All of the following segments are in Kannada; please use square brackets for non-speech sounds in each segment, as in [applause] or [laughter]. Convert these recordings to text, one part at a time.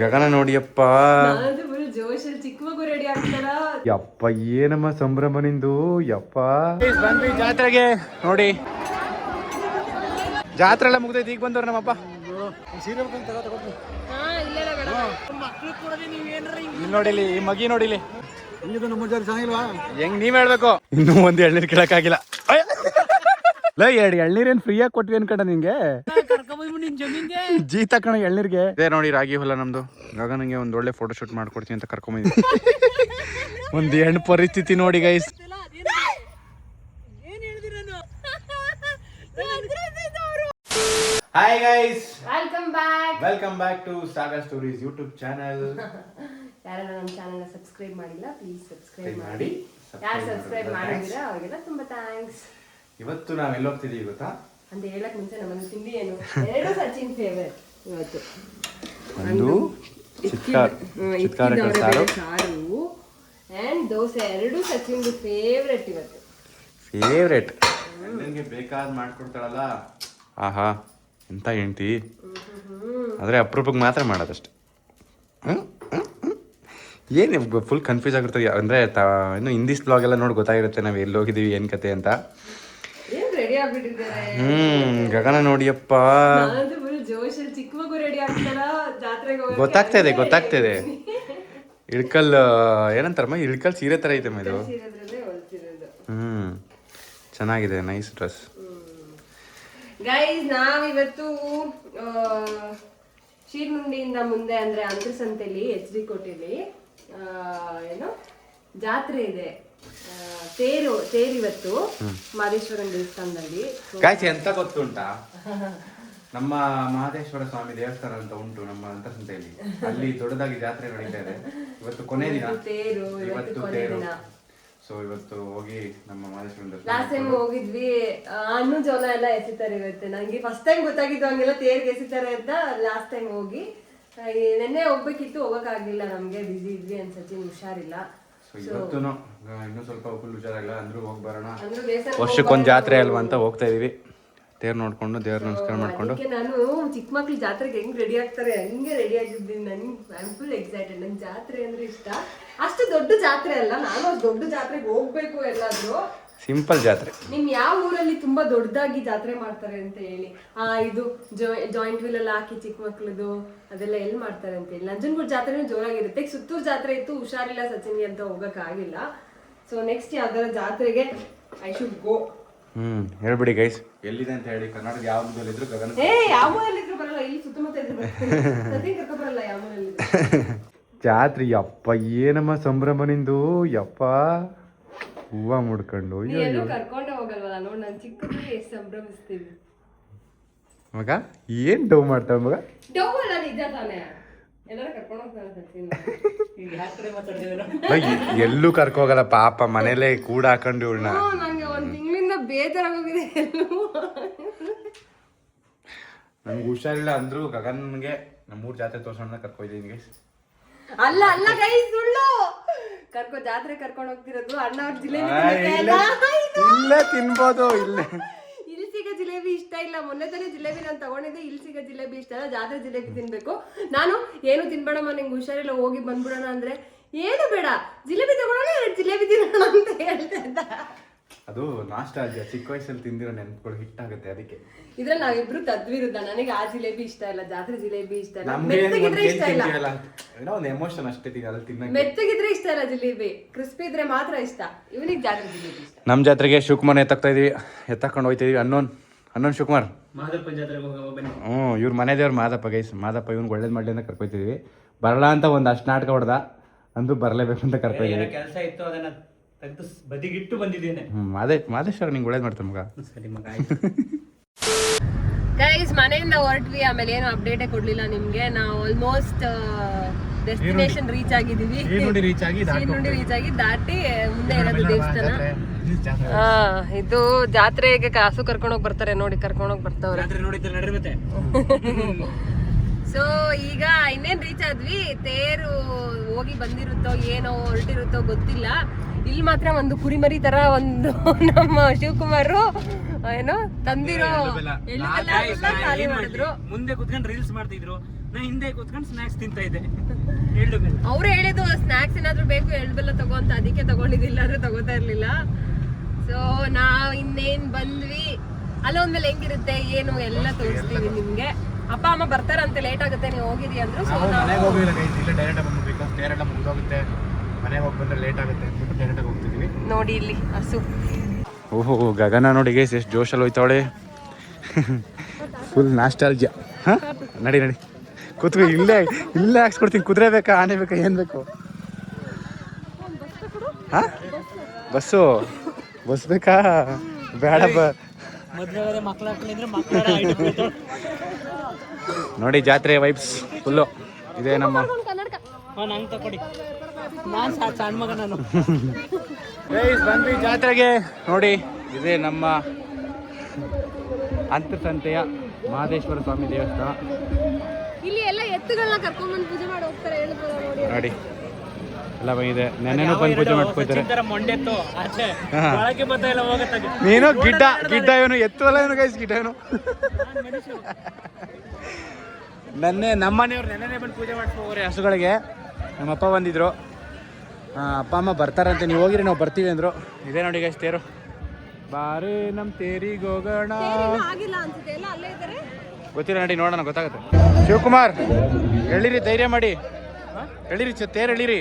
ಗಗನ ನೋಡಿಯಪ್ಪ. ಯಪ್ಪ ಏನಮ್ಮ ಸಂಭ್ರಮ ನಿಂದು ಯಪ್ಪ ಬಂದ್ವಿ ಜಾತ್ರೆಗೆ ನೋಡಿ. ಜಾತ್ರೆ ಎಲ್ಲ ಮುಗ್ದೈತಿ ಈಗ ಬಂದವ್ರ ನಮ್ಮಪ್ಪ. ನೋಡಿಲಿ ಈ ಮಗಿ ನೋಡಿಲಿ. ಹೆಂಗ್ ನೀವ್ ಹೇಳ್ಬೇಕು? ಇನ್ನೂ ಒಂದ್ ಎಳ್ನೀರ್ ಕೇಳಕ್ಕಾಗಿಲ್ಲ. ಲೇ ಎರಡು ಎಳ್ನೀರೇನ್ ಫ್ರೀ ಆಗಿ ಕೊಟ್ವಿ ಅನ್ಕಂಡ ನಿಂಗೆ? ಜೀ ತಕ್ಕಣ ಎಳ್ನೀರ್ಗೆ. ಇದೇ ನೋಡಿ ರಾಗಿ ಹೊಲ ನಮ್ದು. ನಂಗೆ ಒಂದ್ ಒಳ್ಳೆ ಫೋಟೋ ಶೂಟ್ ಮಾಡ್ಕೊಡ್ತೀನಿ ಅಂತ ಕರ್ಕೊಂಬಂದಿದ್ವಿ [laughs] ಒಂದ್ ಹೆಣ್ಣು ಪರಿಸ್ಥಿತಿ ನೋಡಿ guys hi guys welcome back welcome back to Sagar stories YouTube channel ಯಾರೆಲ್ಲ ನಮ್ಮ ಚಾನೆಲ್ ಸಬ್ಸ್ಕ್ರೈಬ್ ಮಾಡಿಲ್ಲ ಪ್ಲೀಸ್ ಸಬ್ಸ್ಕ್ರೈಬ್ ಮಾಡಿ. ಮಾಡಿ. ಯಾರು ಸಬ್ಸ್ಕ್ರೈಬ್ ಮಾಡಿದ್ದೀರಾ ಅವರಿಗೆಲ್ಲ ತುಂಬಾ ಥ್ಯಾಂಕ್ಸ್ ಇವತ್ತು ನಾವ್ ಎಲ್ಲೋಗ್ತಿದೀವಿ ಗೊತ್ತಾ? ಅಂತ ಹೇಳಕ್ ಮುಂಚೆ ನಮ್ಮ ತಿಂಡಿ ಏನು? ಎರಡು ಸಚಿನ್ ಫೇವರೇಟ್ ಇವತ್ತು. ಒಂದು ಚಿತ್ಕಾರ ಚಿತ್ಕಾರ ಸಾರು. ಸಾರು ಅಂಡ್ ದೋಸೆ ಎರಡು ಸಚಿನ್ ಫೇವ್ರೆಟ್ ಇವತ್ತು. ಫೇವ್ರೇಟ್ ನನಗೆ ಬೇಕಾದ ಮಾಡ್ಕೊಡ್ತಾಳಲ್ಲ? ಆಹಾ ಎಂತ ಹೆಂಡ್ತಿ? ಆದ್ರೆ ಅಪರೂಪಕ್ಕೆ ಮಾತ್ರ ಮಾಡೋದಷ್ಟೆ? ಏನು ಫುಲ್ ಕನ್ಫ್ಯೂಸ್ ಆಗಿರ್ತದೆ ಅಂದ್ರೆ ತ ಇನ್ನು ಹಿಂದಿಸ್ ಬ್ಲಾಗ್ ಎಲ್ಲ ನೋಡಿ ಗೊತ್ತಾಗಿರುತ್ತೆ ನಾವು ಎಲ್ಲಿ ಹೋಗಿದೀವಿ ಏನು ಕತೆ ಅಂತ. ರೆಡಿ ಆಗ್ಬಿಟ್ಟಿದ್ದಾರೆ ಹ್ಮ್ ಗಗನ ನೋಡಿಯಪ್ಪ. ನಾನಂತೂ ಫುಲ್ ಜೋಶಲ್ಲಿ ಚಿಕ್ಕ ಮಗು ರೆಡಿ ಆಗ್ತಾರ ಜಾತ್ರೆಗೆ ಹೋಗಕ್ಕೆ ಗೊತ್ತಾಗ್ತಾ ಇದೆ ಗೊತ್ತಾಗ್ತಾ ಇದೆ. ಇಳ್ಕಲ್ ಏನಂತಾರಮ್ಮ? ಇಳ್ಕಲ್ ಸೀರೆ ತರ ಐತೆ ಇದು ಹ್ಮ್ ಚೆನ್ನಾಗಿದೆ ನೈಸ್ ಡ್ರೆಸ್ ಗೈಸ್ ನಾವಿವತ್ತು ಆ, ಶೀರ್ನುಂಡಿಯಿಂದ ಮುಂದೆ ಅಂದ್ರೆ ಅಂತರ್ಸಂತೆಯಲ್ಲಿ ಸಂತೆಲಿ ಎಚ್ ಡಿ ಕೋಟೆಲಿ ಏನು ಜಾತ್ರೆ ಇದೆ. ತೇರು ತೇರಿವತ್ತು ಮಹದೇಶ್ವರನ ದೇವಸ್ಥಾನದಲ್ಲಿ. ಗಾಯ್ಸ್ ಎಂತ ಗೊತ್ತುಂಟಾ? ನಮ್ಮ ಮಹದೇಶ್ವರ ಸ್ವಾಮಿ ದೇವಸ್ಥಾನ ಅಂತ ಉಂಟು ನಮ್ಮ ಅಂತರ್ಸಂತೆಯಲ್ಲಿ. ಅಲ್ಲಿ ದೊಡ್ಡದಾಗಿ ಜಾತ್ರೆ ನಡೀತಾ ಇದೆ ಇವತ್ತು ಕೊನೆ ದಿನ. ತೇರು ಇವತ್ತು ತೇರು. ಸೊ ಇವತ್ತು ಹೋಗಿ ನಮ್ಮ ಮಹದೇಶ್ವರ ದರ್ಶನ ಲಾಸ್ಟ್ ಟೈಮ್ ಹೋಗಿದ್ವಿ. ಅನ್ನು ಹಣ್ಣು ಜೋಳ ಎಲ್ಲ ಎಸಿತಾರೆ ಇವತ್ತು. ನಂಗೆ ಫಸ್ಟ್ ಟೈಮ್ ಗೊತ್ತಾಗಿದ್ದು ಹಂಗೆಲ್ಲ ತೇರ್ಗೆ ಎಸಿತಾರೆ ಅಂತ ಲಾಸ್ಟ್ ಟೈಮ್ ಹೋಗಿ. ನೆನ್ನೆ ಹೋಗ್ಬೇಕಿತ್ತು ಹೋಗಕ್ಕಾಗಿಲ್ಲ. ನಮ್ಗೆ ಬಿಸಿ ಇದ್ವಿ ಅನ್ಸತಿ ಹುಷಾರಿಲ್ಲ. ಸೊ ಇವತ್ತು ಇನ್ನೂ ಸ್ವಲ್ಪ ಫುಲ್ ಹುಷಾರಾಗಿಲ್ಲ ಅಂದ್ರೂ ಹೋಗಿ ಬರೋಣ. ವರ್ಷಕ್ಕೊಂದ್ ಜಾತ್ರೆ ಅಲ್ವಾ ಅಂತ ಹೋಗ್ತಾ ಇದೀವಿ. ತೇರ್ ನೋಡ್ಕೊಂಡು ದೇವ್ರ ನಮಸ್ಕಾರ ಮಾಡ್ಕೊಂಡು. ನಾನು ಚಿಕ್ಕ ಮಕ್ಳು ಜಾತ್ರೆಗೆ ಹೆಂಗ್ ರೆಡಿ ಆಗ್ತಾರೆ ಹಂಗೆ ರೆಡಿ ಆಗಿದ್ದೀನಿ. ನನ್ಗೆ ಐ ಫುಲ್ ಎಕ್ಸೈಟೆಡ್ ನಂಗೆ ಜಾತ್ರೆ ಅಂದ್ರೆ ಇಷ್ಟ. ಅಷ್ಟು ದೊಡ್ಡ ಜಾತ್ರೆ ಅಲ್ಲ ನಾನು ದೊಡ್ಡ ಜಾತ್ರೆಗೆ ಹೋಗ್ಬೇಕು ಎಲ್ಲಾದ್ರೂ. ಸಿಂಪಲ್ ಜಾತ್ರೆ. ನಿಮ್ ಯಾವ ಊರಲ್ಲಿ ತುಂಬಾ ದೊಡ್ಡದಾಗಿ ಜಾತ್ರೆ ಮಾಡ್ತಾರೆ ಅಂತ ಹೇಳಿ? ಆ ಇದು ಜಾಯಿಂಟ್ ವೀಲ್ ಅಲ್ಲಿ ಹಾಕಿ ಚಿಕ್ಕ ಮಕ್ಳದು ಅದೆಲ್ಲ ಎಲ್ಲಿ ಮಾಡ್ತಾರೆ ಅಂತ ಹೇಳಿ. ನಂಜನಗೂಡು ಜಾತ್ರೆನೂ ಜೋರಾಗಿರುತ್ತೆ. ಸುತ್ತೂರ್ ಜಾತ್ರೆ ಇತ್ತು ಹುಷಾರಿಲ್ಲ ಸಚಿನ್ಗೆ ಅಂತ ಹೋಗಕ್ ಆಗಿಲ್ಲ ಸೊ ನೆಕ್ಸ್ಟ್ ಯಾವ್ದಾರ ಜಾತ್ರೆಗೆ ಐ ಶುಡ್ ಗೋ ಹ್ಮ್ ಹೇಳ್ಬಿಡಿ ಗೈಸ್ ಎಲ್ಲಿದೆ ಅಂತ ಹೇಳಿ ಕರ್ನಾಟಕ ಯಾವ ಇದ್ರು ಗಗನ ಏ ಯಾವ ಊರಲ್ಲಿದ್ರು ಬರಲ್ಲ ಇಲ್ಲಿ ಸುತ್ತಮುತ್ತ ಇದ್ರು ಸದ್ಯ ಕರ್ಕೊ ಬರಲ್ಲ ಯಾವ ಊರಲ್ಲಿ [laughs] ಜಾತ್ರೆ ಯಪ್ಪ ಏನಮ್ಮ ಸಂಭ್ರಮ ನಿಂದು? ಯಪ್ಪ. ಹೂವ ಮುಡ್ಕೊಂಡು ಎಲ್ಲೂ ಕರ್ಕೊಂಡೆ ಹೋಗಲ್ವಲ್ಲ ನೋಡ್ ನಾನು ಎಷ್ಟು ಮಗ ಏನ್ ಡವ್ ಮಾಡ್ತಾವ ಮಗ? ಡೌ ಅಲ್ಲ ನಿಜ ತಾನೇ? ಎಲ್ಲೂ ಕರ್ಕೋಗಲ್ಲ ಪಾಪ ಮನೇಲೇ ಕೂಡ ಹಾಕೊಂಡು ಇವಳನ್ನ. ನಂಗೆ ಒಂದ್ ತಿಂಗಳಿಂದ ಬೇಜಾರಾಗೋಗಿದೆ ನಮ್ಗೆ ಹುಷಾರಿಲ್ಲ ಅಂದ್ರು ಗಗನ್ಗೆ ನಮ್ಮೂರ್ ಜಾತ್ರೆ ತೋರ್ಸೋಣ ಕರ್ಕೊಯ್ದೀನಿ ಗೈಸ್ ಅಲ್ಲ ಅಲ್ಲ ಕೈ ಸುಳ್ಳು. ಕರ್ಕೊ ಜಾತ್ರೆ ಕರ್ಕೊಂಡು ಹೋಗ್ತಿರೋದು ಅಣ್ಣ ಅವ್ರ ಜಿಲೇಬಿ ಇಲ್ಲೇ ತಿನ್ಬೋದು ಇಲ್ಲೇ ಇಲ್ಲಿ. ಸಿಗೋ ಜಿಲೇಬಿ ಇಷ್ಟ ಇಲ್ಲ. ಮೊನ್ನೆ ತಾನೇ ಜಿಲೇಬಿ ನಾನು ತಗೊಂಡಿದ್ದೆ ಇಲ್ಲಿ ಸಿಗ ಜಿಲೇಬಿ ಇಷ್ಟ ಇಲ್ಲ. ಜಾತ್ರೆ ಜಿಲೇಬಿ ತಿನ್ಬೇಕು. ನಾನು ಏನು ತಿನ್ಬೇಡಮ್ಮ ನಿಂಗೆ ಹುಷಾರಿಲ್ಲ ಹೋಗಿ ಬಂದ್ಬಿಡೋಣ ಅಂದ್ರೆ. ಏನು ಬೇಡ. ಜಿಲೇಬಿ ತಗೊಳ್ಳೋಣ ಎರಡು ಜಿಲೇಬಿ ತಿನ್ನೋಣ ಅಂತ ಹೇಳ್ತಾ ಅದು ನಾಷ್ಟ ಚಿಕ್ಕ ವಯಸ್ಸಲ್ಲಿ ತಿಂದಿರೋ ನೆನ್ಪುಗಳು ಹಿಟ್ಟಾಗುತ್ತೆ ಅದಕ್ಕೆ. ಇದ್ರಲ್ಲಿ ನಾವಿಬ್ರು ತದ್ವಿರುದ್ಧ ನನಗೆ ಆ ಜಿಲೇಬಿ ಇಷ್ಟ ಇಲ್ಲ ಜಾತ್ರೆ ಜಿಲೇಬಿ ಇಷ್ಟ ಇಲ್ಲ. ನಮ್ಗೆ ಏನ್ ಮೆತ್ತಗಿದ್ರೆ ಇಷ್ಟ ಇಲ್ಲ. ತಿಂತೀವಲ್ಲ ಏನೋ ಒಂದು ಎಮೋಷನ್ ಅಷ್ಟೇ ತಿನ್ನ ಅಲ್ಲಿ ತಿನ್ನಕ್ಕೆ. ಮೆತ್ತಗಿದ್ರೆ ಇಷ್ಟ ಇಲ್ಲ ಜಿಲೇಬಿ ಕ್ರಿಸ್ಪಿ ಇದ್ರೆ ಮಾತ್ರ ಇಷ್ಟ. ಇವನಿಗೆ ಜಾತ್ರೆ ಜಿಲೇಬಿ ಇಷ್ಟ. ನಮ್ಮ ಜಾತ್ರೆಗೆ ಶಿವಕುಮಾರ್ ಎತ್ತಾಕ್ತಾ ಇದೀವಿ ಎತ್ತಾಕೊಂಡು ಹೋಗ್ತಾ ಇದೀವಿ ಅನ್ನೋನ್. ಅನ್ನೋನ್ ಶಿವಕುಮಾರ್. ಮಾದಪ್ಪ ಜಾತ್ರೆಗೆ ಹೋಗವ ಬನ್ನಿ. ಹ್ಞೂ ಇವ್ರ ಮನೆ ದೇವ್ರು ಮಾದಪ್ಪ ಗೈಸ್. ಮಾದಪ್ಪ ಇವ್ನಿಗೆ ಒಳ್ಳೇದು ಮಾಡಲಿ ಅಂತ ಕರ್ಕೊಯ್ತಿದ್ವಿ. ಬರಲ್ಲ ಅಂತ ಒಂದು ಅಷ್ಟು ನಾಟಕ ಹೊಡೆದ ಅಂದು ಬರಲೇಬೇಕು ಅಂತ ಕರ್ಕೊಯ್ತೀವಿ ಕೆಲಸ ಇತ್ತು ಅದನ್ನ ತೆಗೆದು ಬದಿಗಿಟ್ಟು ಬಂದಿದ್ದೇನೆ. ಹ್ಞೂ ಮಾದೇ ಮಾದೇಶ್ವರ ನಿಂಗೆ ಒಳ್ಳೇದು ಮಾಡ್ತಾರೆ ಮಗ. ಸರಿ ಮಗ ಆಯ್ತು. [laughs] ಗೈಸ್ ಮನೆಯಿಂದ ಹೊರಟ್ವಿ ಆಮೇಲೆ ಏನು ಅಪ್ಡೇಟೇ ಕೊಡ್ಲಿಲ್ಲ ನಿಮ್ಗೆ. ನಾವು ಆಲ್ಮೋಸ್ಟ್ ಡೆಸ್ಟಿನೇಷನ್ ರೀಚ್ ಆಗಿದೀವಿ ರೀಚ್ ಆಗಿ ಶೀರ್ನುಂಡಿ ರೀಚ್ ಆಗಿ ದಾಟಿ ಮುಂದೆ ಇರೋದು ದೇವಸ್ಥಾನ. ಹಾ ಇದು ಜಾತ್ರೆಗೆ ಕಾಸು ಕರ್ಕೊಂಡೋಗಿ ಬರ್ತಾರೆ. ನೋಡಿ ಕರ್ಕೊಂಡೋಗಿ ಬರ್ತಾವ್ರೆ. ಜಾತ್ರೆ ನೋಡಿದ್ರೆ ನಡ್ರಿ ಮತ್ತೆ ಸೊ [laughs] ಈಗ ಇನ್ನೇನ್ ರೀಚ್ ಆದ್ವಿ? ತೇರು ಹೋಗಿ ಬಂದಿರುತ್ತೋ ಏನೋ ಹೊರಟಿರುತ್ತೋ ಗೊತ್ತಿಲ್ಲ. ಇಲ್ಲಿ ಮಾತ್ರ ಒಂದು ಕುರಿಮರಿ ತರ ಒಂದು [laughs] ನಮ್ಮ ಶಿವಕುಮಾರ್ ಏನೋ ತಂದಿರೋ ಖಾಲಿ ಮಾಡಿದ್ರು. ಮುಂದೆ ಕುತ್ಕೊಂಡು ರೀಲ್ಸ್ ಮಾಡ್ತಿದ್ರು. ನಾ ಹಿಂದೆ ಕೂತ್ಕೊಂಡು ಸ್ನಾಕ್ಸ್ ತಿಂತ ಇದ್ದೆ. ಎಳ್ಳು ಬೆಲ್ಲ. ಅವ್ರು ಹೇಳಿದ್ದು ಸ್ನಾಕ್ಸ್ ಏನಾದ್ರು ಬೇಕು ಎಳ್ಳು ಬೆಲ್ಲ ತಗೋ ಅಂತ. ಅದಕ್ಕೆ ತಗೊಂಡಿದ್ದಿಲ್ಲ ಅಂದ್ರೆ ತಗೋತಾ ಇರ್ಲಿಲ್ಲ. ಸೊ ನಾವ್ ಇನ್ನೇನ್ ಬಂದ್ವಿ? ಅಲ್ಲೊಂದ್ಮೇಲೆ ಹೆಂಗಿರುತ್ತೆ? ಏನು? ಎಲ್ಲ ತೋರಿಸ್ತೀವಿ ನಿಮ್ಗೆ. ಅಪ್ಪ ಅಮ್ಮ ಬರ್ತಾರಂತೆ ಲೇಟ್ ಆಗುತ್ತೆ ನೀವು ಹೋಗಿರಿ ಅಂದ್ರು? ಸೊ ನಾವು ಮನೆಗೆ ಹೋಗಿ ಬಂದ್ರೆ ಲೇಟ್ ಆಗುತ್ತೆ ಅಂದ್ಬಿಟ್ಟು ಹೋಗ್ತಿದ್ವಿ. ನೋಡಿ ಇಲ್ಲಿ ಹಸು. ಓಹೋ ಗಗನ ನೋಡಿ ಗೈಸ್ ಎಷ್ಟು ಜೋಶಲ್ಲಿ ಹೋಯ್ತಾವಳೆ. ಫುಲ್ ನಾಸ್ಟಾಲ್ಜಿಯ ಹಾಂ? ನಡಿ ನಡಿ. ಕೂತ್ಕೊ ಇಲ್ಲೇ ಇಲ್ಲೇ ಹಾಕ್ಸ್ಕೊಡ್ತೀನಿ. ಕುದುರೆ ಬೇಕಾ ಆನೆ ಬೇಕಾ ಏನು ಬೇಕು? ಹಾಂ? ಬಸ್ಸು? ಬಸ್ ಬೇಕಾ? ಬೇಡ ಬ ನೋಡಿ ಜಾತ್ರೆ ವೈಬ್ಸ್ ಫುಲ್ಲು ಇದೇ ನಮ್ಮ ನಾನ್ ಸಣ್ಣ ಮಗ ನಾನು ಬಂದ್ವಿ ಜಾತ್ರೆಗೆ. ನೋಡಿ ಇದೇ ನಮ್ಮ ಅಂತಸಂತೆಯ ಮಹದೇಶ್ವರ ಸ್ವಾಮಿ ದೇವಸ್ಥಾನ. ಇಲ್ಲಿ ಎಲ್ಲ ಎತ್ತುಗಳನ್ನ ಕರ್ಕೊಂಡು ಬಂದು ಪೂಜೆ ಮಾಡಿ ಹೋಗ್ತಾರೆ ಹೇಳ್ತಾರೆ ನೋಡಿ? ನೋಡಿ ಎಲ್ಲ ಬಂದಿದೆ. ನೆನ್ನೆನೂ ಬಂದು ಪೂಜೆ ಮಾಡ್ಕೊತಾರೆ. ನೀನು ಗಿಡ್ಡ ಗಿಡ್ಡ ಇವನು ಎತ್ತು ಏನು ಇವನು ಗೈಸ್ ಗಿಡ್ಡ ಇವನು. ನೆನ್ನೆ ನಮ್ಮ ಮನೆಯವ್ರು ನೆನ್ನೆ ಬಂದು ಪೂಜೆ ಮಾಡ್ಕೋರಿ ಹಸುಗಳಿಗೆ. ನಮ್ಮಪ್ಪ ಬಂದಿದ್ರು. ಅಪ್ಪ ಅಮ್ಮ ಬರ್ತಾರಂತೆ. ನೀವು ಹೋಗಿರಿ ನಾವು ಬರ್ತೀವಿ ಅಂದರು. ಇದೇ ನೋಡಿ ಗೈಸ್ ತೇರು. ಬಾರಿ ನಮ್ಮ ತೇರಿಗೆ ಹೋಗೋಣ. ಆಗಿಲ್ಲ ಅನ್ಸುತ್ತೆ. ಎಲ್ಲ ಅಲ್ಲೇ ಇದ್ದಾರೆ. ಗೊತ್ತಿಲ್ಲ ನಡಿ ನೋಡೋಣ ಗೊತ್ತಾಗುತ್ತೆ. ಶಿವಕುಮಾರ್ ಎಳಿರಿ ಧೈರ್ಯ ಮಾಡಿ. ಎಳಿರಿ ಚ- ತೇರು ಎಳಿರಿ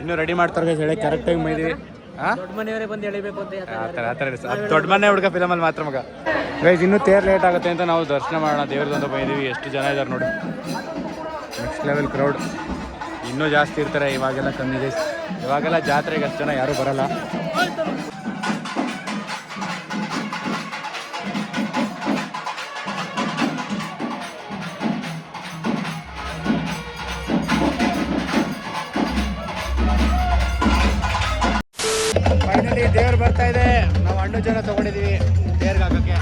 ಇನ್ನೂ ರೆಡಿ ಮಾಡ್ತಾರೆ ಗೈಸ್ ಹೇಳಿ ಕರೆಕ್ಟ್ ಟೈಮ್ ಮೈದೀವಿ ಹಾಂ ದೊಡ್ಡ ಮನೆಯವರೇ ಬಂದು ಎಳಿಬೇಕು ಅಂತ ಆ ಥರ ಆ ಥರ ದೊಡ್ಡ ಮನೆ ಹುಡುಗ ಫಿಲಮಲ್ಲಿ ಮಾತ್ರ ಮಗ. ಗೈಸ್ ಇನ್ನೂ ತೇರ್ ಲೇಟ್ ಆಗುತ್ತೆ ಅಂತ ನಾವು ದರ್ಶನ ಮಾಡೋಣ. ದೇವ್ರದಂತ ಬಂದಿದ್ದೀವಿ ಎಷ್ಟು ಜನ ಇದ್ದಾರೆ ನೋಡಿ. ನೆಕ್ಸ್ಟ್ ಲೆವೆಲ್ ಕ್ರೌಡ್ ಇನ್ನೂ ಜಾಸ್ತಿ ಇರ್ತಾರೆ, ಇವಾಗೆಲ್ಲ ಕಮ್ಮಿ ಇದೆ. ಇವಾಗೆಲ್ಲ ಜಾತ್ರೆಗೆ ಅಷ್ಟು ಜನ ಯಾರೂ ಬರಲ್ಲ. ಫೈನಲಿ ದೇವ್ರು ಬರ್ತಾ ಇದೆ. ನಾವು ಹಣ್ಣು ಜನ ತಗೊಂಡಿದ್ದೀವಿ ತೇರ್ಗೆ ಹಾಕೋಕ್ಕೆ.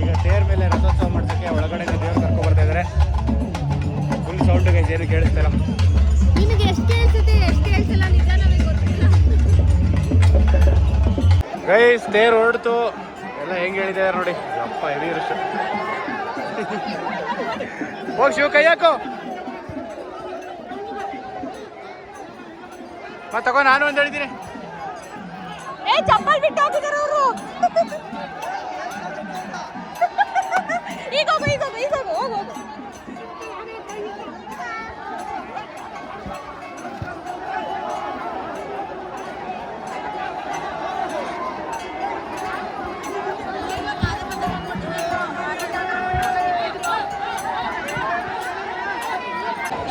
ಈಗ ತೇರ್ ಮೇಲೆ ರಥೋತ್ಸವ ಮಾಡ್ಸೋಕ್ಕೆ ಒಳಗಡೆ ದೇವ್ರು ಕರ್ಕೊಂಡು ಬರ್ತಾ ಇದ್ದಾರೆ ಫುಲ್ ಸೌಂಡ್ ಗೈಸ್, ಏನು ಕೇಳಿಸ್ತಿಲ್ಲ ಗೈಸ್ ಸ್ಟೇರ್ ಹೊರಡ್ತು ಎಲ್ಲ ಹೆಂಗೆ ಹೇಳಿದೆ ನೋಡಿ. ಅಪ್ಪ ಹೆವಿ ಇರುತ್ತೆ ಹೋಗಿ ಶಿವ, ಕೈ ಹಾಕು. ಮತ್ತೆ ತಗೋ, ನಾನು ಚಪ್ಪಲ್ ಬಿಟ್ಟು ಹೋಗಿದ್ದಾರೆ ಅವರು.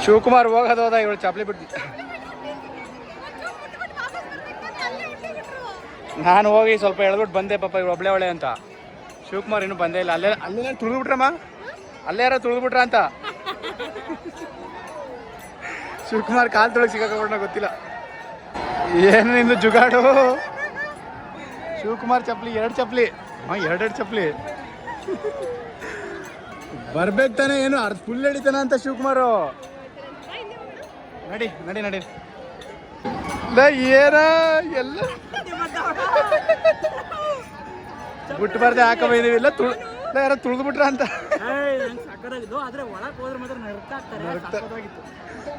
ಶಿವಕುಮಾರ್ ಹೋಗೋದು ಹೋದ ಇವಳು ಚಪ್ಲಿ ಬಿಟ್ಟು ನಾನು ಹೋಗಿ ಸ್ವಲ್ಪ ಎಳ್ಬಿಟ್ಟು ಬಂದೆ ಪಾಪ ಇವ್ರು ಒಬ್ಳೆ ಒಳ್ಳೆ ಅಂತ. ಶಿವಕುಮಾರ್ ಇನ್ನೂ ಬಂದೇ ಇಲ್ಲ. ಅಲ್ಲೇ ಅಲ್ಲೇ ತುಳಿದ್ಬಿಟ್ರಮ್ಮ? ಅಲ್ಲೇ ಯಾರೋ ತುಳಿದ್ಬಿಟ್ರ ಅಂತ. ಶಿವಕುಮಾರ್ ಕಾಲ್ ತೊಳಗೆ ಸಿಕ್ಕಾಕೊಂಡ ಗೊತ್ತಿಲ್ಲ. ಏನು ನಿಂದು ಜುಗಾಡು? ಶಿವಕುಮಾರ್ ಚಪ್ಪಲಿ ಎರಡು ಚಪ್ಲಿ. ಹಾಂ, ಎರಡೆರಡು ಚಪ್ಲಿ. ಬರ್ಬೇಕು ತಾನೆ, ಏನು ಅರ್ಧ ಫುಲ್ ಹಿಡಿತಾನ ಅಂತ ಶಿವಕುಮಾರು? ನಡಿ ನಡಿ ನಡಿ. ಏನ? ಎಲ್ಲ ಬಿಟ್ಟು ಬರ್ದೆ ಹಾಕ ಬಂದಿವಿ ಇಲ್ಲ ತುಳ್ ಯಾರೋ ತುಳಿದು ಬಿಟ್ರ ಅಂತ ಮಾತ್ರ ಆಗ್ತಾರೆ.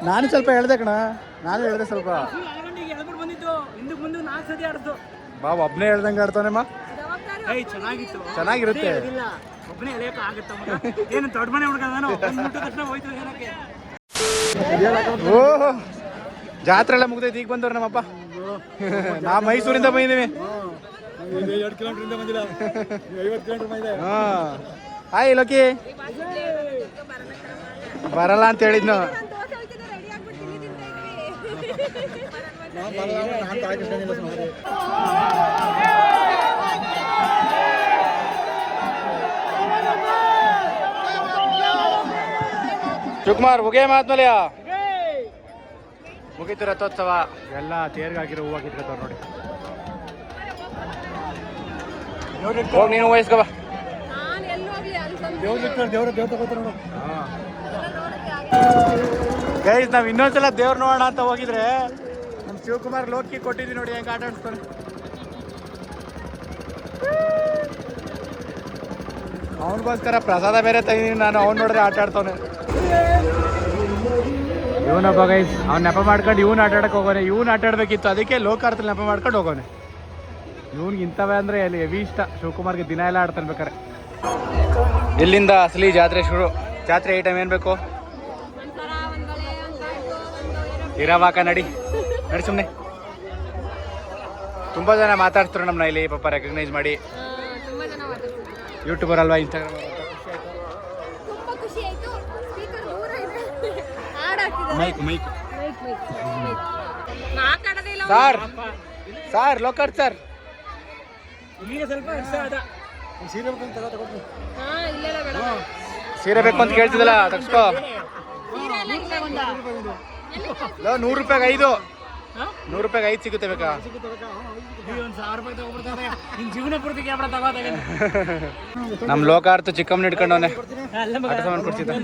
ನಾನು ಸ್ವಲ್ಪ ಹೇಳ್ದೆ ಕಣ. ನಾನು ಹೇಳ್ದೆ ಸ್ವಲ್ಪ. ಬಾ ಒಬ್ನೇ ಹೇಳ್ದಂಗೆ ಆಡ್ತಾನೆ ಏಯ್ ಚೆನ್ನಾಗಿತ್ತು. ಚೆನ್ನಾಗಿರುತ್ತೆ. ಇಲ್ಲ ಒಬ್ಬನೇ ಎಳೆಯಕ್ಕೆ ಆಗುತ್ತೆ ಮಗ ಏನು ದೊಡ್ಡ ಮನೆ ಹುಡುಗ ನಾನು? ಹೋಯ್ತು ಏನಕ್ಕೆ? ಓ ಜಾತ್ರೆ ಎಲ್ಲ ಮುಗ್ದೈತಿ ಈಗ ಬಂದವ್ರು ನಮ್ಮಪ್ಪ. ನಾ ಮೈಸೂರಿಂದ ಬಂದಿದ್ದೀವಿ ಎರಡು ಕಿಲೋಮೀಟರ್ ಬಂದಿಲ್ಲ ಐವತ್ತು ಕಿಲೋಮೀಟರ್ ಬಂದಿದೆ ಹಾಯ್ ಲೋಕಿ ಬರಲ್ಲ ಅಂತ ಹೇಳಿದ್ನು [laughs] ನಾನು ಶಿವಕುಮಾರ್ ಮುಗಿಯ ಮಾತ್ಮಲೆಯ. ಮುಗೀತು ರಥೋತ್ಸವ. ಎಲ್ಲ ತೇರ್ಗಾಗಿರೋ ಹೂವಾಗಿ ಹೂವು ಕಿತ್ಕೊತಾವ ನೋಡಿ. ಹೋಗಿ ನೀನು ವಯಸ್ಕವ ನಾನು ಎಲ್ಲಿ ಹೋಗ್ಲಿ ಅಲ್ಲಿ ಸ್ವಲ್ಪ ದೇವ್ರ ದೇವ್ರ ದೇವ್ರ ತಗೋತಾರ ನೋಡು. ನೋಡಕ್ಕೆ ಆಗಿಲ್ಲ. ಗೈಸ್ ನಾವು ಇನ್ನೊಂದ್ಸಲ ದೇವ್ರ ನೋಡೋಣ ಅಂತ ಹೋಗಿದ್ರೆ ನಮ್ಮ ಶಿವಕುಮಾರ್ ಲೋಕಿ ಕೊಟ್ಟಿದ್ವಿ ನೋಡಿ ಹೆಂಗೆ ಆಟ ಆಡಿಸ್ತಾರೆ ಅವನಿಗೋಸ್ಕರ ಪ್ರಸಾದ ಬೇರೆ ತೆಗಿದೀನಿ ನಾನು ಅವ್ನು ನೋಡಿದ್ರೆ ಆಟ ಆಡ್ತಾವನೆ. ಇವನೊಬ್ಬ ಗೈಸ್ ಅವ್ನ ನೆಪ ಮಾಡ್ಕೊಂಡು ಇವ್ನು ಆಟಾಡಕ್ಕೆ ಹೋಗೋನೆ ಇವ್ನು ಆಟ ಆಡ್ಬೇಕಿತ್ತು ಅದಕ್ಕೆ ಲೋಕಾರ್ಥಲ್ಲಿ ನೆಪ ಮಾಡ್ಕೊಂಡು ಹೋಗೋನೆ. ಇವ್ನಿಗೆ ಇಂಥವೇ ಅಂದರೆ ಅಲ್ಲಿ ಹೆವಿ ಇಷ್ಟ ಶಿವಕುಮಾರ್ಗೆ ದಿನ ಎಲ್ಲ ಆಡ್ತಾನೆ ಬೇಕಾರೆ ಇಲ್ಲಿಂದ ಅಸಲಿ ಜಾತ್ರೆ ಶುರು? ಜಾತ್ರೆ ಐಟಮ್ ಏನು ಬೇಕು? ಇರವಾಕ ನಡಿ. ನಡಿ ಸುಮ್ಮನೆ ತುಂಬ ಜನ ಮಾತಾಡ್ತಾರೆ ನಮ್ಮನ್ನ ಇಲ್ಲಿ ಪಾಪ ರೆಕಗ್ನೈಸ್ ಮಾಡಿ. ಯೂಟ್ಯೂಬರ್ ಅಲ್ವಾ Instagram mic mic sir sir Locker sir ಸೀರೆ ಬೇಕು ಅಂತ ಕೇಳ್ತಿದ್ದಲ್ಲ ತಗ್ಸ್ಕೋ. ಸೀರೆ ಎಲ್ಲ ಇಲ್ಲ. ಲೋ ನೂರು ರೂಪಾಯಿಗೆ ಐದು. ನೂರು ರೂಪಾಯಿಗೆ ಐದು ಸಿಗುತ್ತೆ ಬೇಕಾ? ಈ ಒಂದ್ ಸಾವಿರ ರೂಪಾಯಿ ತಗೊಬಿಡ್ತಾರೆ. ನಿನ್ ಜೀವನ ಪೂರ್ತಿ ಕ್ಯಾಮ್ರಾ ತಗೋದಾಗ ನಮ್ಮ ಲೋಕಾರ್ಥ ಚಿಕ್ಕಮ್ಮನ ಹಿಡ್ಕೊಂಡವನೆ. ಲೋಕಾರ್ಥ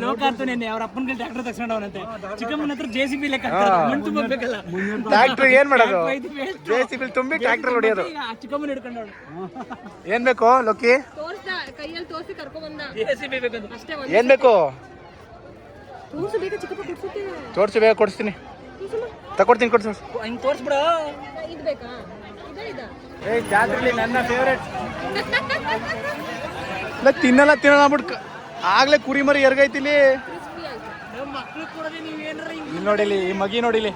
ಲೋಕಾರ್ತು ನಿನ್ನೆ ಅವ್ರ ಅಪ್ಪನ ಟ್ರ್ಯಾಕ್ಟರ್ ಚಿಕ್ಕಮ್ಮನ ಹತ್ರ ಜೆ ಸಿ ಬಿ ಲೆಕ್ಕ ಮಣ್ಣು ತುಂಬಬೇಕಲ್ಲ ಟ್ರ್ಯಾಕ್ಟರ್ ಏನ್ ಮಾಡೋದು. ಜೆ ಸಿ ಬಿಲ್ ತುಂಬಿ ಟ್ರ್ಯಾಕ್ಟರ್ ಹೊಡಿಯೋದು. ಚಿಕ್ಕಮ್ಮನ ಹಿಡ್ಕೊಂಡವಳು ಏನ್ ಬೇಕು ಲೋಕಿ? ಕೈಯಲ್ಲಿ ತೋರ್ಸಿ ಕರ್ಕೊಂಡ್ ಬಂದ ಜೆ ಸಿ ಬಿ ಬೇಕಂತ ಅಷ್ಟೇ ಒಂದ್ ಏನ್ ಬೇಕು? ತೋರ್ಸು ಬೇಗ ಚಿಕ್ಕಪ್ಪ ಕೊಡ್ಸುತ್ತೇನೆ. ತೋರ್ಸಿ ಬೇಗ ಕೊಡಿಸ್ತೀನಿ. ತಕೊಡ್ತೀನಿ ಕೊಡ್ತೀನಿ. ಹಿಂಗ್ ತೋರಿಸ್ಬಿಡ. ಇದು ಬೇಕಾ? ಇದ ಇದ? ಏ ಜಾತ್ರೆಲಿ ನನ್ನ ಫೇವ್ರೇಟ್ ಇಲ್ಲ ತಿನ್ನಲ್ಲ ತಿನ್ನಲ್ಲ ಅಂದ್ಬಿಟ್ಟು ಆಗ್ಲೇ ಕುರಿ ಮರಿ ಎರ್ಗೈತಿಲಿ ಇಲ್ಲಿ. ನೋಡಿಲಿ ಈ ಮಗಿ ನೋಡಿಲಿ.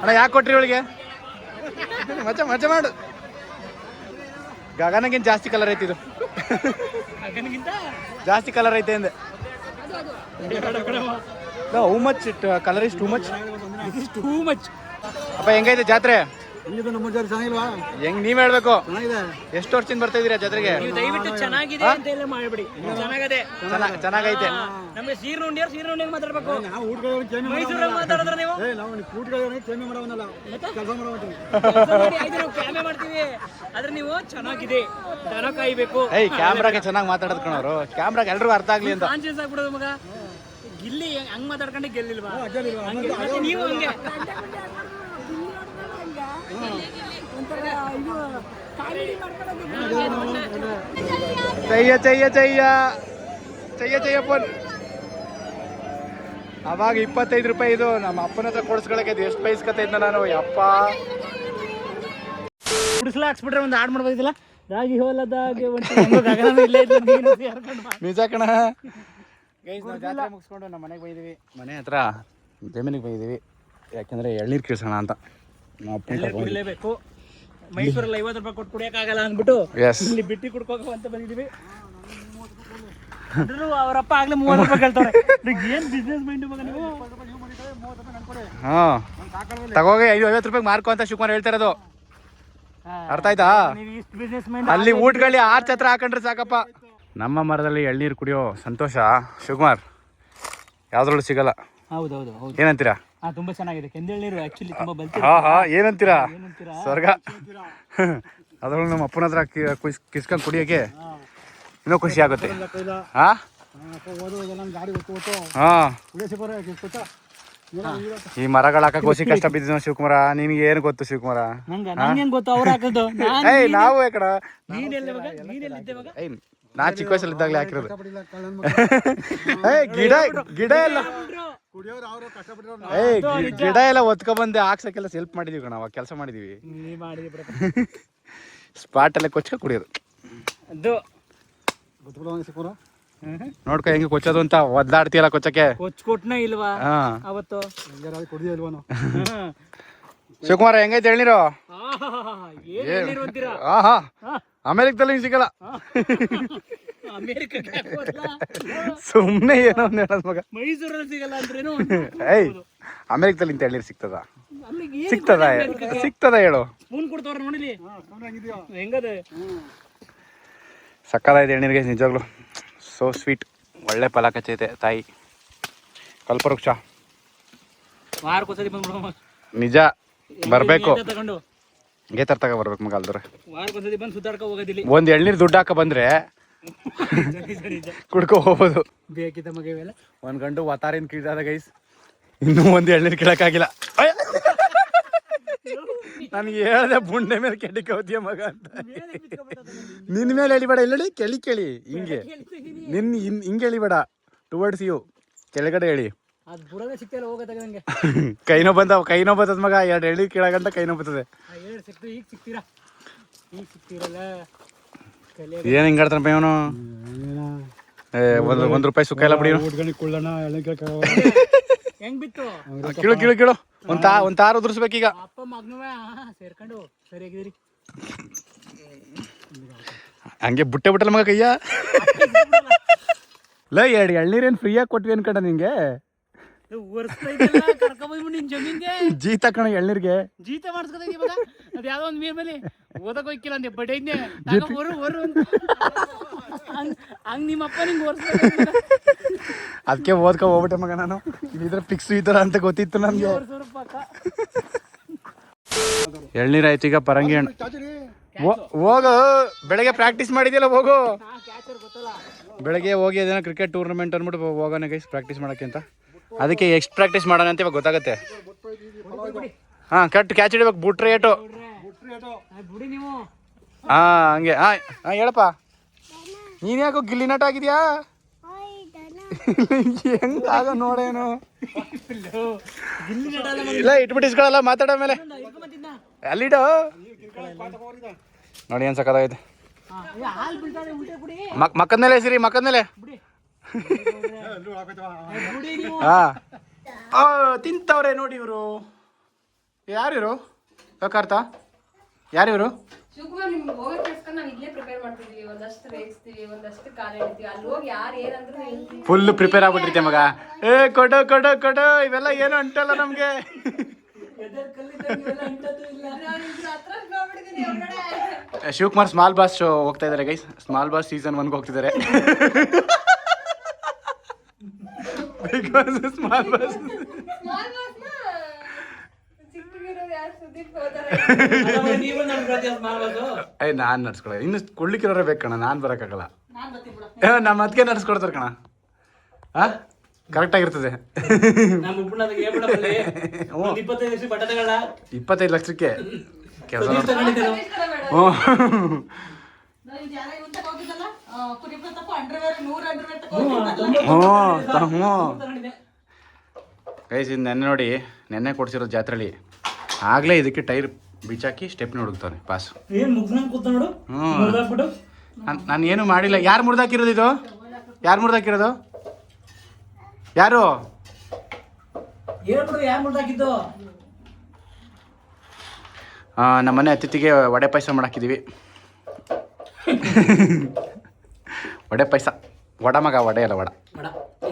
ಅಣ್ಣ ಯಾಕೆ ಕೊಟ್ರಿ ಇವಳಿಗೆ? ಮಜಾ ಮಜಾ ಮಾಡು. ಗಗನಗಿಂತ ಜಾಸ್ತಿ ಕಲರ್ ಐತಿ ಇದು. ಜಾಸ್ತಿ ಕಲರ್ ಐತೆ ಅಂದೆ. How much colour is too much too much ಅಪ್ಪ ಹೆಂಗೈತೆ ಜಾತ್ರೆ? ಇಲ್ಲಿದು ನಮ್ಮ ಜಾರಿ ಚೆನ್ನಾಗಿಲ್ವಾ? ಹೆಂಗ್ ನೀವ್ ಹೇಳ್ಬೇಕು? ಚೆನ್ನಾಗಿದೆ. ಎಷ್ಟು ವರ್ಷದಿಂದ ಬರ್ತಾ ಇದೀರಾ ಜಾತ್ರೆಗೆ ನೀವು ದಯವಿಟ್ಟು ಚೆನ್ನಾಗಿದೆ ಅಂತ ಎಲ್ಲ ಮಾಡ್ಬಿಡಿ. ಚೆನ್ನಾಗದೆ. ಚೆನ್ನಾಗ್ ಚೆನ್ನಾಗೈತೆ. ನಮ್ಗೆ ಸೀರ್ ನುಂಡಿಯರ್ ಸೀರ್ ನುಂಡಿಯರ್ ಮಾತಾಡ್ಬೇಕು. ನಾವು ಊಟಗಳು ಚೇಂಜ್ ಮೈಸೂರಾಗ ಮಾತಾಡಿದ್ರೆ ನೀವು? ಏ ನಾವು ಊಟಗಳು ಚೇಂಜ್ ಮಾಡೋವನ್ನಲ್ಲ ಕೆಲಸ ಮಾಡೋದು ಕೆಲ್ಸ ಮಾಡಿ ಆಯ್ತು ನಾವು ಕ್ಯಾಮೆ ಮಾಡ್ತೀವಿ. ಆದ್ರೆ ನೀವು ಚೆನ್ನಾಗಿದೆ. ದನ ಕಾಯ್ಬೇಕು. ಏಯ್ ಕ್ಯಾಮ್ರಾಗೆ ಚೆನ್ನಾಗಿ ಮಾತಾಡೋದ್ ಕಣವ್ರು ಕ್ಯಾಮ್ರಾಗೆ ಎಲ್ರಿಗೂ ಅರ್ಥ ಆಗ್ಲಿ ಅಂತ. ಕಾನ್ಶಿಯಸ್ ಆಗ್ಬಿಡೋದು ಮಗ. ಗಿಲ್ಲಿ ಹಂಗ್ ಮಾತಾಡ್ಕೊಂಡು ಗೆಲ್ಲಿಲ್ವಾ? ಹಂಗೆ ಮತ್ತೆ ನೀವು ಹಂಗೆ. ಚಯ್ಯ ಚಯ್ಯ ಚಯ್ಯ. ಚಯ್ಯ ಚಯ್ಯ ಫೋನ್ ಅವಾಗ ಇಪ್ಪತ್ತೈದು ರೂಪಾಯಿ ಇದು. ನಮ್ಮ ಅಪ್ಪನ ಹತ್ರ ಕೊಡಿಸ್ಕೊಳಕ್ಕೆ ಇದು ಎಷ್ಟು ಪೈಸ್ಕತ್ತ ಇದ್ನ ನಾನು. ಯಪ್ಪ. ಕುಡಿಸ್ಲ ಹಾಕ್ಸ್ಬಿಟ್ರೆ ಒಂದು ಆಡ್ ಮಾಡ್ಬೋದಿಲ್ಲ ರಾಗಿ ಹೋಲದಾಗೆ. ನಿಜ ಕಣ. ಜಾತ್ರೆ ಮುಗಿಸ್ಕೊಂಡು ನಮ್ಮ ಮನೆಗೆ ಬೈದಿವಿ. ಮನೆ ಹತ್ರ ಜಮೀನಿಗೆ ಬೈದಿವಿ. ಯಾಕೆಂದ್ರೆ ಎಳ್ನೀರು ಕೀಳ್ಸೋಣ ಅಂತ. ಎಳ್ನೀರು ಕುಡಿಲೇಬೇಕು. ಮೈಸೂರಲ್ಲಿ ಐವತ್ತು ರೂಪಾಯಿ ಕೊಟ್ಟು ಕುಡಿಯೋಕ್ಕಾಗಲ್ಲ ಅಂದ್ಬಿಟ್ಟು ಎಸ್ ಇಲ್ಲಿ ಬಿಟ್ಟಿ ಕುಡ್ಕೋಕ ಅಂತ ಬಂದಿದ್ದೀವಿ. ಅಂದ್ರೂ ಅವರಪ್ಪ ಆಗ್ಲೇ ಮೂವತ್ತು ರೂಪಾಯಿ ಕೇಳ್ತಾರೆ. ಏನ್ ಬಿಸ್ನೆಸ್ ಮೈಂಡ್ ಮಗ ನೀವು? ಹಾ. ತಗೋಗಿ ಐದು ಐವತ್ತು ರೂಪಾಯಿ ಮಾರ್ಕೋ ಅಂತ ಶಿವಕುಮಾರ್ ಹೇಳ್ತಿರೋದು ಅರ್ಥ ಆಯ್ತಾ? ಅಲ್ಲಿ ಊಟಗಳಲ್ಲಿ ಆರ್ ಛತ್ರ ಹಾಕೊಂಡ್ರೆ ಸಾಕಪ್ಪ. ನಮ್ಮ ಮರದಲ್ಲಿ ಎಳ್ನೀರು ಕುಡಿಯೋ ಸಂತೋಷ ಶಿವಕುಮಾರ್. ಯಾವ್ದ್ರಲ್ಲೂ ಸಿಗಲ್ಲ. ಹೌದೌದು ಹೌದು. ಏನಂತೀರಾ? ಹಾ ತುಂಬಾ ಚೆನ್ನಾಗಿದೆ. ಕೆಂದೇಳ್ನೀರು ಆಕ್ಚುಲಿ ತುಂಬಾ ಬಲ್ತಿ ಹಾ ಹಾ ಏನಂತೀರಾ? ಏನಂತೀರಾ? ಸ್ವರ್ಗ. [laughs] ಅದ್ರಲ್ಲೂ ನಮ್ಮ ಅಪ್ಪನ ಹತ್ರ ಕಿ- ಕುಯ್ಸ್- ಕಿಸ್ಕೊಂಡ್ ಕುಡಿಯೋಕೆ ಇನ್ನೂ ಖುಷಿ ಆಗುತ್ತೆ. ಹಾ ಗಾಡಿ ಹಾ? ಉಳಿಸಿ ಬರೋ ಗೊತ್ತಾ ಈ ಮರಗಳ ಹಾಕಕ್ ಕೋಸಿ ಕಷ್ಟ ಬಿದ್ದಿದ್ನ ಶಿವಕುಮಾರ ನಿನ್ಗೆ ಏನು ಗೊತ್ತು ಶಿವಕುಮಾರ? ನಂಗ ನಂಗೆ ಹೆಂಗ್ ಗೊತ್ತು? ಅವ್ರು ಹಾಕೋದು [laughs] ಏಯ್ ನಾವು ಏಯ್ ನಾ ಚಿಕ್ಕ ವಯಸ್ಸಲ್ಲಿ ಇದ್ದಾಗಲೇ ಹಾಕಿರೋದು. [laughs] ಏಯ್ ಗಿಡ ಗಿಡ ಎಲ್ಲ ಕುಡಿಯೋರು ಅವರು ಕಷ್ಟಪಟ್ಟಿರೋರು ಏಯ್ ಗಿ- ಗಿಡ ಎಲ್ಲ ಒತ್ಕೊಬಂದೆ ಹಾಕ್ಸಕ್ಕೆಲ್ಲ ಹೆಲ್ಪ್ ಮಾಡಿದೀವಿ ಕಣ ಅವಾಗ ಕೆಲಸ ಮಾಡಿದೀವಿ. ನೀ ಮಾಡಿದಿ ಬಿಡಪ್ಪ ಸ್ಪಾಟ್ ಎಲ್ಲ [laughs] ಕೊಚ್ಕ ಕುಡಿಯೋದು ಅದು. ಸಿಕ್ಕೂರು ನೋಡ್ಕೊ ಹೆಂಗೆ ಕೊಚ್ಚೋದು ಅಂತ ಒದ್ದಾಡ್ತೀಯಲ್ಲ ಕೊಚ್ಚಕ್ಕೆ. ಇಲ್ವಾ? ಹಾ. ಅವತ್ತು. ಹಿಂಗಾರ ಕುಡಿದೇ ಇಲ್ವನು ಶಿವಕುಮಾರ ಹೆಂಗೈತೆ ಹೇಳಿರೋ? ಆಹಾಹಾಹಾ, ಏನ್ ಹೇಳಿರು ಅಂತೀರಾ? ಆಹಾ ಅಮೇರಿಕದಲ್ಲಿ ಹಿಂಗ್ ಸಿಗಲ್ಲ. ಸುಮ್ನೆ ಏನೋ ಒಂದು ಹೇಳೋದ್ ಮಗ. ಮೈಸೂರಲ್ಲಿ ಸಿಗಲ್ಲ ಅಂದ್ರೇನು [laughs] ಏಯ್ ಅಮೆರಿಕದಲ್ಲಿ ಇಂತ ಎಳ್ನೀರು ಸಿಗ್ತದ? ಅಲ್ಲಿಗೆ ಸಿಗ್ತದ ಸಿಗ್ತದ ಹೇಳು. ಫೋನ್ ಕೊಡ್ತಾವ್ರ ನೋಡಿಲಿ? ಹೆಂಗದ? ಸಕ್ಕದಾಯ್ತು ಎಳ್ನೀರಿಗೆ ನಿಜವಾಗ್ಲು. ಸೋ ಸ್ವೀಟ್ ಒಳ್ಳೆ ಫಲ ಕಚ್ಚೈತೆ ತಾಯಿ. ಕಲ್ಪವೃಕ್ಷ. ಬಂದ್ಬಿಡು ನಿಜ ಬರ್ಬೇಕು. ಗೇತರ್ ತಗೋ ಬರ್ಬೇಕು ಮಗ ಅಲ್ದ್ರೆ. ವಾರಕ್ಕೊಂದ್ಸತಿ ಬಂದು ಸುತ್ತಾಡ್ಕೊ ಹೋಗೋದಿಲ್ಲಿ. ಒಂದ್ ಎಳ್ನೀರ್ ದುಡ್ಡು ಹಾಕ ಬಂದ್ರೆ [laughs] ಕುಡ್ಕೊ ಹೋಗ್ಬೋದು ಬೇಕಿದ್ದ ಮಗ ಇವೆಲ್ಲ ಒಂದ್ ಗಂಟು ವತಾರಿನ ಕೀಳಾದ ಗೈಸ್ ಇನ್ನೂ ಒಂದ್ ಎಳ್ನೀರ್ ಕೀಳಕ್ಕಾಗಿಲ್ಲ. [laughs] ನನ್ಗೆ ನನಗೆ ಹೇಳ್ದೆ ಬುಂಡೆ ಮೇಲೆ ಕೆಡಿಕೋದ್ಯ ಮಗ ಅಂತ. ನಿನ್ನ ಮೇಲೆ ಎಳಿಬೇಡ. ಇಲ್ಲ ಕೆಳಿ ಕೇಳಿ ಹಿಂಗೆ. ನಿನ್ನ ಇನ್ ಹಿಂಗೆ ಎಳಿಬೇಡ. ಟುವರ್ಡ್ಸ್ ಯು ಕೆಳಗಡೆ ಹೇಳಿ. [laughs] ಕೈನೋ ಬಂದ ಕೈನೋ ಬರ್ತದ ಮಗ. ಎರಡು ಎಳಿ ಕೇಳಗಂಟ ಕೈನೋ ಬರ್ತದೆ ಈಗ ಸಿಗ್ತೀರಾ? ಈಗ ಸಿಗ್ತೀರಲ್ಲ? ಏನು ಹಿಂಗೆ ಆಡ್ತಾನಪ್ಪ ಇವನು? ಏ ಒಂದು ಒಂದು ರೂಪಾಯಿ ಸುಕ್ಕ ಇಲ್ಲ ಬಿಡಿ [laughs] ಹೆಂಗ್ ಬಿತ್ತು? ಕೀಳು ಕೀಳು ಕೀಳು. ಒಂದು ತಾ ಒಂದು ತಾರು ಉದುರಿಸ್ಬೇಕೀಗ. ಅಪ್ಪ ಮಗನುವೆ ಸೇರ್ಕೊಂಡು ಸರಿಯಾಗಿದ್ದೀರಿ ಹಂಗೆ ಬುಟ್ಟೆ ಬಿಟ್ಟಲ್ಲ ಮಗ ಕಯ್ಯ? ಲೈ ಎರಡು ಎಳ್ನೀರೇನು ಫ್ರೀಯಾಗಿ ಕೊಟ್ವಿ ಅನ್ಕಂಡ ನಿಂಗೆ? ಒರೆಸ್ತಾ ಕಣ ಎಳ್ನೀರ್ಗೆ. ಜೀತ ಮಾಡಿಸ್ಕೊತ ಇವಾಗ. ಅದು ಯಾವ್ದೋ ಒಂದು ಮೀರ್ ಮೇಲೆ ಓದಕ್ ಹೋಯ್ಕಿಲ್ಲ ಅಂದೆ ಬಡ್ ಐದ್ನೆ ಒರು ಒರು ಅಂತ. ಹಂಗ್ ಹಂಗ್ ನಿಮ್ಮ ಅಪ್ಪ ನಿಂಗೆ ಒರ್ಸ್ಬೇಕು ಅದಕ್ಕೆ ಓದ್ಕೊ ಹೋಗ್ಬಿಟ್ಟೆ ಮಗ ನಾನು. ಇದ್ರ ಫಿಕ್ಸ್ ಈ ಥರ ಅಂತ ಗೊತ್ತಿತ್ತು ನನಗೆ. ಎಳ್ನೀರ್ ಆಯ್ತು ಈಗ ಪರಂಗಿ ಹಣ್ಣು ಹೋ- ಹೋಗು ಬೆಳಗ್ಗೆ ಪ್ರಾಕ್ಟೀಸ್ ಮಾಡಿದ್ಯಲ್ಲ ಹೋಗು. ಬೆಳಗ್ಗೆ ಹೋಗಿ ಅದೇನೋ ಕ್ರಿಕೆಟ್ ಟೂರ್ನಮೆಂಟ್ ಅಂದ್ಬಿಟ್ಟು ಹೋಗೋಣ ಗೈಸ್ ಪ್ರಾಕ್ಟೀಸ್ ಮಾಡೋಕ್ಕೆ ಅಂತ. ಅದಕ್ಕೆ ಎಷ್ಟು ಪ್ರಾಕ್ಟೀಸ್ ಮಾಡೋಣ ಅಂತ ಇವಾಗ ಗೊತ್ತಾಗುತ್ತೆ. ಹಾಂ ಕಟ್ ಕ್ಯಾಚ್ ಹಿಡಿಬೇಕು. ಬುಟ್ ಏಟು ಹಾಂ ಹಂಗೆ. ಹಾಂ ಹಾಂ ಹೇಳಪ್ಪ. ನೀನು ಯಾಕೋ ಗಿಲ್ಲಿ ನಟ ಆಗಿದ್ಯಾ? ಹೆಂಗ್ ನೋಡೇನು? ಇಲ್ಲ ಇಟ್ಬಿಟ್ಟು ಇಸ್ಕೊಳಲ್ಲ ಮಾತಾಡೋ ಮೇಲೆ. ಅಲ್ಲಿಡು. ನೋಡಿ ಏನು ಸಕ್ಕದಾಗೈತೆ ಹಾ ಏ, ಹಾಲ್ ಬೀಳ್ತಾವೆ ಉಲ್ಟೆ ಬಿಡಿ ಮಕ್ ಮಕ್ಕದ ಮೇಲೆ ಸಿರಿ ಮಕ್ಕದ ಮೇಲೆ. ಹಾ. ತಿಂತವ್ರೆ ನೋಡಿ ಇವರು. ಯಾರು ಇವರು ಯಾರಿವರು? ಯಾರು ಇವರು ಶಿವಕುಮಾರ್ ನಿಮ್ಗೆ ಹೋಗೋಕ್ಕೋಸ್ಕರ ನಾವು ಇಲ್ಲೇ ಪ್ರಿಪೇರ್ ಮಾಡ್ತಿದೀವಿ. ಒಂದಷ್ಟು ರೇಗಿಸ್ತೀವಿ ಒಂದಷ್ಟು ಕಾಲ ಎಳಿತೀವಿ ಅಲ್ಲಿ ಹೋಗಿ ಯಾರು ಏನಂದ್ರು ಫುಲ್ ಪ್ರಿಪೇರ್ ಆಗ್ಬಿಟ್ಟಿರ್ತೀವಿ ಮಗ. ಏ ಕೊಡೋ ಕೊಡೋ ಕೊಡೋ. ಇವೆಲ್ಲ ಏನು ಅಂಟಲ್ಲ ನಮಗೆ. [laughs] ಶಿವಕುಮಾರ್ ಸ್ಮಾಲ್ ಬಾಸ್ ಶೋ ಹೋಗ್ತಾ ಇದಾರೆ ಗೈಸ್ ಸ್ಮಾಲ್ ಬಾಸ್ ಸೀಸನ್ ಒನ್ಗೆ ಹೋಗ್ತಿದ್ದಾರೆ. [laughs] ಸ್ಮಾಲ್ ಬಾಸ್ Small boss ನ ಚಿಕ್ಕಗಿರೋರು ಯಾರು ಸುದೀಪ್ ಹೋದಾರೆ ನೀವು ನನ್ ನಡ್ಸ್ಕೊಳ ಇನ್ನು ಕೊಡ್ಲಿಕ್ಕಿರೋರೇ ಬೇಕು ಕಣ ನಾನು ಬರೋಕ್ಕಾಗಲ್ಲ. ಏ, ನಮ್ಮ ಅದಕ್ಕೆ ನಡ್ಸ್ಕೊಡ್ತಾರೆ ಕಣ. ಹಾ ಹೇಳ್ಬಿಡಬಲ್ಲಿ ಒಂದ್ ಇಪ್ಪತ್ತೈದು ಲಕ್ಷಕ್ಕೆ ಕೆಲಸ ಹ್ಞೂ ಹ್ಞೂ ಗೈಸ್ ಇದು ನೆನ್ನೆ ನೋಡಿ ನೆನ್ನೆ ಕೊಡ್ಸಿರೋ ಜಾತ್ರೆಲಿ ಆಗಲೇ ಇದಕ್ಕೆ ಟೈರ್ ಬಿಚ್ಚಾಕಿ ಸ್ಟೆಪ್ನ ಹುಡುಕ್ತಾನೆ ಪಾಸ್ ನಾನು ಏನು ಮಾಡಿಲ್ಲ. ಯಾರು ಮುರ್ದಾಕಿರೋದು ಇದು? ಯಾರು ಮುರ್ದಾಕಿರೋದು? ಯಾರು? ನಮ್ಮ ಮನೆ ಅತಿಥಿಗೆ ವಡೆ ಪಾಯಸ ಮಾಡಾಕಿದ್ದೀವಿ [laughs] ವಡೆ ಪಾಯಸ. ವಡ ಮಗ ವಡೆ ಅಲ್ಲ ವಡ.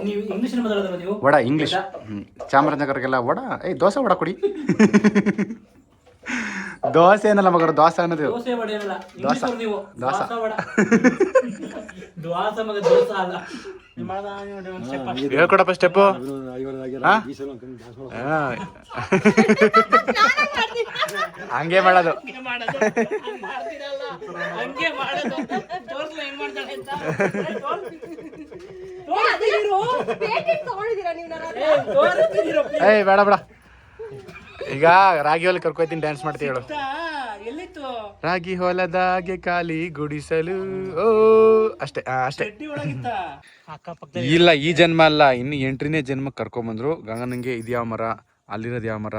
ನೀವು ಇಂಗ್ಲಿಷ್ ನೀವು? ವಡ ಇಂಗ್ಲೀಷ್ ಹ್ಞೂ ಚಾಮರಾಜನಗರಿಗೆಲ್ಲ ವಡ? ಏಯ್ ದೋಸೆ ವಡ ಕೊಡಿ. [laughs] ದೋಸೆ ಏನಲ್ಲ ಮಗರು ದೋಸೆ ಅನ್ನೋದು ದೋಸೆ ವಡೆ ಅಲ್ಲ ದೋಸೆ. ನೀವು ದೋಸೆ. ದೋಸ ವಡ. [laughs] ದ್ವಾಸ ಮಗ ದೋಸೆ ಅಲ್ಲ. ನಿಮ್ಮ ಮಗ ನೋಡಿ ಒಂದ್ step ಅಷ್ಟೇ. ಹೇಳ್ಕೊಡಪ್ಪ ಸ್ಟೆಪ್ಪು [laughs] ಹಂಗೆ ಮಾಡೋದು ಹಂಗೆ ಮಾಡೋದು. ಹಂಗ್ ಮಾಡ್ತೀರಲ್ಲ ಹಂಗೆ ಮಾಡೋದು. ತೋರ್ಸ್ಲ ಹೆಂಗ್ ಮಾಡ್ತಾಳೆ ಅಂತ. ತೋರಿಸ್ತೀರು ಪೇಟೆಂಟ್ ತಗೊಂಡಿದ್ದೀರಾ ನೀವು ನನ್ನ ಹತ್ರ? ತೋರಿಸ್ತೀರು ಏಯ್ ಬೇಡ ಬೇಡ. ಈಗ ರಾಗಿ ಹೊಲ ಕರ್ಕೊಯ್ತೀನಿ ಡ್ಯಾನ್ಸ್ ಮಾಡ್ತೀವಿ ಹೇಳು. ಎಲ್ಲಿತ್ತು? ರಾಗಿ ಹೊಲದಾಗೆ ಖಾಲಿ ಗುಡಿಸಲು. ಓ ಅಷ್ಟೇ ಆ, ಅಷ್ಟೇ. ಇಲ್ಲ ಈ ಜನ್ಮ ಅಲ್ಲ ಇನ್ನು ಎಂಟ್ರಿನೇ ಜನ್ಮ ಕರ್ಕೊಂಬಂದ್ರು. ಗಂಗನಂಗೆ ಇದ್ಯಾವ ಮರ ಅಲ್ಲಿರೋದು ಯಾವ ಮರ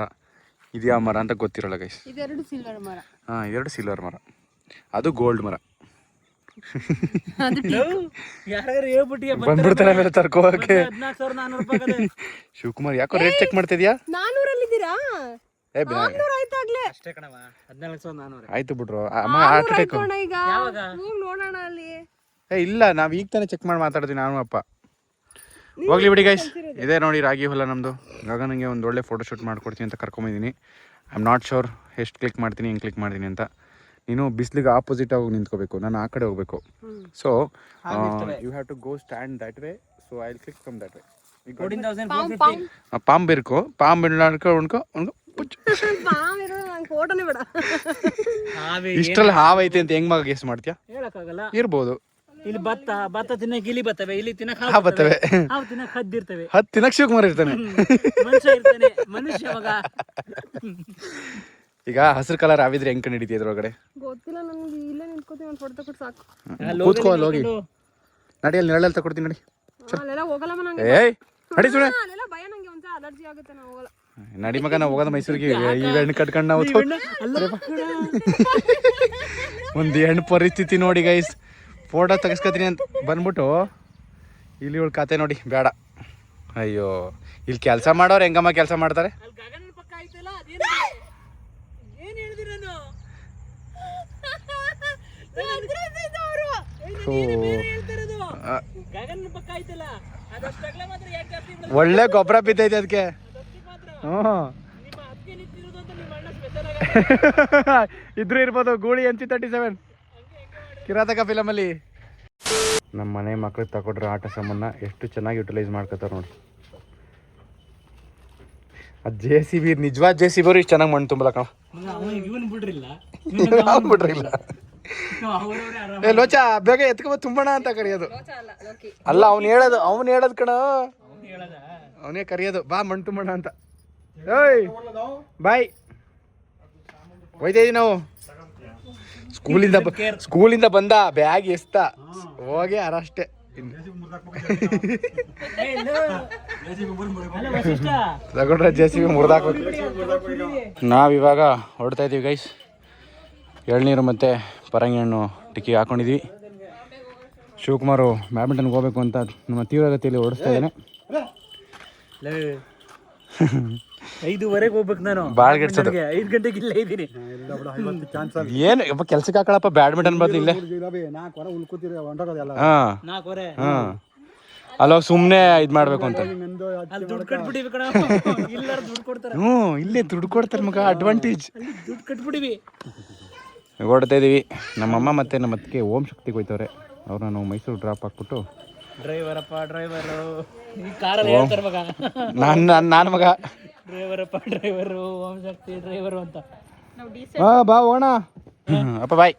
ಇದ್ಯಾವ ಮರ ಅಂತ ಗೊತ್ತಿರಲ್ಲ ಗೈಸ್ ಇದೆರಡು ಸಿಲ್ವರ್ ಮರ. ಹಾಂ ಎರಡು ಸಿಲ್ವರ್ ಮರ. ಅದು ಗೋಲ್ಡ್ ಮರ. ತರ್ಕೋಕೆ. ಆಗದೆ. [laughs] ಶಿವಕುಮಾರ್ ಯಾಕೋ ರೇಟ್ ಚೆಕ್ ಮಾಡ್ತಿದ್ಯಾ? ನಾನೂರಲ್ಲಿದ್ದೀರಾ? ಆಯ್ತು ಬಿಡ್ರು. ಅಮ್ಮ ಹಾರ್ಟ್ ಅಟ್ಯಾಕ್ ಯಾವಾಗ? ಹೋಗ್ ನೋಡೋಣ ಅಲ್ಲಿ. ಏ ಇಲ್ಲ ನಾವ್ ಈಗ ತಾನೇ ಚೆಕ್ ಮಾಡಿ ಮಾತಾಡ್ತೀನಿ ನಾನು ಅಪ್ಪ. ಹೋಗ್ಲಿ ಬಿಡಿ ಗೈಸ್ ಇದೇ ನೋಡಿ ರಾಗಿ ಹೊಲ ನಮ್ಮದು ಇವಾಗ ನನಗೆ ಒಂದು ಒಳ್ಳೆ ಫೋಟೋ ಶೂಟ್ ಮಾಡ್ಕೊಡ್ತೀನಿ ಅಂತ ಕರ್ಕೊಂಬಂದಿನಿ ಐ ಆಮ್ ನಾಟ್ ಶೋರ್ ಎಷ್ಟು ಕ್ಲಿಕ್ ಮಾಡ್ತೀನಿ ಹೆಂಗ್ ಕ್ಲಿಕ್ ಮಾಡ್ತೀನಿ ಅಂತ. ನೀನು ಬಿಸ್ಲಿಗೆ ಆಪೋಸಿಟ್ ಆಗಿ ನಿಂತ್ಕೋಬೇಕು ನಾನು ಆ ಕಡೆ ಹೋಗ್ಬೇಕು. So you have to go stand that way so I click from that way ಪಾಂಬ್ ಇರ್ಕೋ ಪಾಂಬ್ ಇಡ್ಲಾಡ್ಕೊ ಉಣ್ಕೊ ಉಣ್ಕೊ ಪಾಮ್ ಇರೋ ನಂಗೆ ಫೋಟೋನೇ ಬೇಡ. ಇಷ್ಟರಲ್ಲಿ ಹಾವ್ ಅಂತ ಹೆಂಗ್ ಮಗ ಗೆಸ್ ಮಾಡ್ತೀಯಾ? ಇರ್ಬೋದು. ಇಲ್ಲಿ ಭತ್ತ ಭತ್ತ ತಿನ್ನಕ್ ಇಲಿ ಬರ್ತವೆ ಇಲ್ಲಿ ತಿನ್ನಕ್ ಹಾವು ಬರ್ತವೆ. ಹಾವು [laughs] ತಿನ್ನಕ್ ಹದ್ದಿರ್ತವೆ ಹತ್ತು ತಿನ್ನಕ್ ಶಿವಕುಮಾರ್ ಇರ್ತಾನೆ. ಮನುಷ್ಯ ಇರ್ತಾನೆ ಮನುಷ್ಯ ಮಗ. [laughs] ಈಗ ಹಸಿರು ಕಲರ್ ಆವಿದ್ರೆ ಹೆಂಗ್ ಕಂಡು ಹಿಡಿತೀಯ ಇದ್ರೊಳಗಡೆ? ಗೊತ್ತಿಲ್ಲ ನನಗೆ ಇಲ್ಲೇ ನಿಂತ್ಕೊತೀನಿ ಒಂದು ಫೋಟೋ ತಗೊಂಡು ಸಾಕು. ಕೂತ್ಕೋ ಅಲ್ಲಿ ಹೋಗಿ. ನಡಿ ಅಲ್ಲಿ ನೆರಳಲ್ಲಿ ತಗೊಡ್ತೀನಿ ನಡಿ. ಅಲ್ಲೆಲ್ಲ ಹೋಗಲ್ಲಮ್ಮ ನಂಗೆ. ಏಯ್ ನಡಿ ಸುಮ್ಮನೆ ಅಲ್ಲೆಲ್ಲ ಭಯ ನಂಗೆ ಒಂದ್ಸಲ ಅಲರ್ಜಿ ಆಗುತ್ತೆ ನಾವು ಹೋಗಲ್ಲ. ನಡಿ ಮಗ ನಾವು ಹೋಗೋದು ಮೈಸೂರಿಗೆ. ಈ ಹೆಣ್ಣು ಕಟ್ಕೊಂಡು ನಾವು. ಒಂದು ಹೆಣ್ಣು ಪರಿಸ್ಥಿತಿ ನೋಡಿ ಗೈಸ್ ಫೋಟೋ ತೆಗಿಸ್ಕೊತೀನಿ ಅಂತ ಬಂದ್ಬಿಟ್ಟು ಇಲ್ಲಿ ಇವಳು ಕತೆ ನೋಡಿ ಬೇಡ. ಅಯ್ಯೋ ಇಲ್ಲಿ ಕೆಲಸ ಮಾಡೋರು ಹೆಂಗಮ್ಮ ಕೆಲಸ ಮಾಡ್ತಾರೆ ಅಲ್ಲಿ ಗಗನ ಪಕ್ಕ ಆಯ್ತಲ್ಲ ಅದೇನು ಏನ್ ಹೇಳ್ದಿ ನಾನು ಥೂ. ಹೇಳ್ತಿರೋದು ಆ, ಗಗನ ಪಕ್ಕ ಆಯ್ತಲ್ಲ ಅದಷ್ಟಗ್ಲ ಮಾತ್ರ ಯಾಕೆ ಜಾಸ್ತಿ ಬಿಡೋದು? ಒಳ್ಳೆ ಗೊಬ್ಬರ ಬಿದ್ದೈತೆ ಅದಕ್ಕೆ ಹ್ಞೂ ನಿಮ್ಮ ಅತ್ತಿಗೆ ನಿಂತಿರೋದು ಅಂತ ನಿಮ್ಮ ಅಣ್ಣ ಸ್ಪೆಷಲ್ [laughs] ಇದ್ರು ಇರ್ಬೋದು Gooli N C thirty seven Kirataka ಫಿಲಮಲ್ಲಿ. ನಮ್ಮ ಮನೆ ಮಕ್ಳಿಗೆ ತಗೊಂಡ್ರೆ ಆಟ ಸಾಮಾನ ಎಷ್ಟು ಚೆನ್ನಾಗಿ ಯುಟಿಲೈಸ್ ಮಾಡ್ಕೋತಾರೆ ನೋಡಿ. ಆ ಜೆ ಸಿ ಬಿ ನಿಜವಾದ ಜೆ ಸಿ ಬಿ ಇಷ್ಟು ಚೆನ್ನಾಗಿ ಮಣ್ಣು ತುಂಬಲಕ್ಕ ಕಣ. ಬಿಡ್ರಿಲ್ಲ. [laughs] ಏ ಲೋಚ ಬೇಗ ಎತ್ಕೊಂಬ ತುಂಬೋಣ ಅಂತ ಕರೆಯೋದು. ಅಲ್ಲ ಲೋಕಿ. ಅಲ್ಲ ಅವ್ನು ಹೇಳೋದು ಅವ್ನು ಹೇಳೋದು ಕಣ. ಹೇಳದ? ಅವನೇ ಕರೆಯೋದು ಬಾ ಮಣ್ ತುಂಬೋಣ ಅಂತ. ಏಯ್ ಬಾಯ್. ಹೋಯ್ತಾ ಇದೀವಿ ನಾವು? ಸ್ಕೂಲಿಂದ ಬ- ಸ್ಕೂಲಿಂದ ಬಂದ ಬ್ಯಾಗ್ ಎಸ್ತ. ಹೋಗಿ ಅರಷ್ಟೇ ತಗೊಂಡ್ರೆ ಜೆ ಸಿ ಬಿ ಮುರಿದಾಕ್ಬೇಕು. ನಾವಿವಾಗ ಹೊಡ್ತಾ ಇದೀವಿ ಗೈಸ್ ಎಳ್ನೀರು ಮತ್ತು ಪರಂಗಿ ಹಣ್ಣು ಟಿಕ್ಕಿ ಹಾಕೊಂಡಿದ್ವಿ. ಶಿವಕುಮಾರು ಬ್ಯಾಡ್ಮಿಂಟನ್ಗೆ ಹೋಗ್ಬೇಕು ಅಂತ ನಮ್ಮ ತೀವ್ರಗತಿಯಲ್ಲಿ ಓಡಿಸ್ತಾ ಇದ್ದಾನೆ. ಐದುವರೆಗೆ ಹೋಗ್ಬೇಕು ನಾನು. ಭಾಳ ಗೆಡ್ಸೋದು. ಐದು ಗಂಟೆಗೆ ಇಲ್ಲೇ ಇದ್ದೀನಿ. ಏನು ಯಪ್ಪ ಕೆಲ್ಸಕ್ಕೆ ಹಾಕೊಳಪ್ಪ ಬ್ಯಾಡ್ಮಿಂಟನ್ ಬದಲು ಇಲ್ಲೇ. ಹಾಂ. ಹಾಂ. ಅಲ್ಲೋಗಿ ಸುಮ್ಮನೆ ಇದು ಮಾಡಬೇಕು ಅಂತ. ಹ್ಞೂ ಇಲ್ಲೇ ದುಡ್ಡು ಕೊಡ್ತಾರೆ ಮಗ ಅಡ್ವಾಂಟೇಜ್ ದುಡ್ಡು ಕಟ್ಬಿಟ್ಟಿವಿ. ಓಡ್ತಾ ಇದ್ದೀವಿ ನಮ್ಮಮ್ಮ ಮತ್ತು ನಮ್ಮ ಅತ್ತಿಗೆ ಓಂ ಶಕ್ತಿ ಹೋಯ್ತವ್ರೆ ಅವ್ರನ್ನ ನಾವು ಮೈಸೂರು ಡ್ರಾಪ್ ಹಾಕ್ಬಿಟ್ಟು. ಡ್ರೈವರಪ್ಪ ಡ್ರೈವರು. ನಾನು ನಾನು ನಾನು ಮಗ. ಡ್ರೈವರಪ್ಪ ಡ್ರೈವರು ಓಂ ಶಕ್ತಿ ಡ್ರೈವರು ಅಂತ. ಬಾ ಬಾ ಹೋಗೋಣ ಅಪ್ಪ ಬಾಯ್.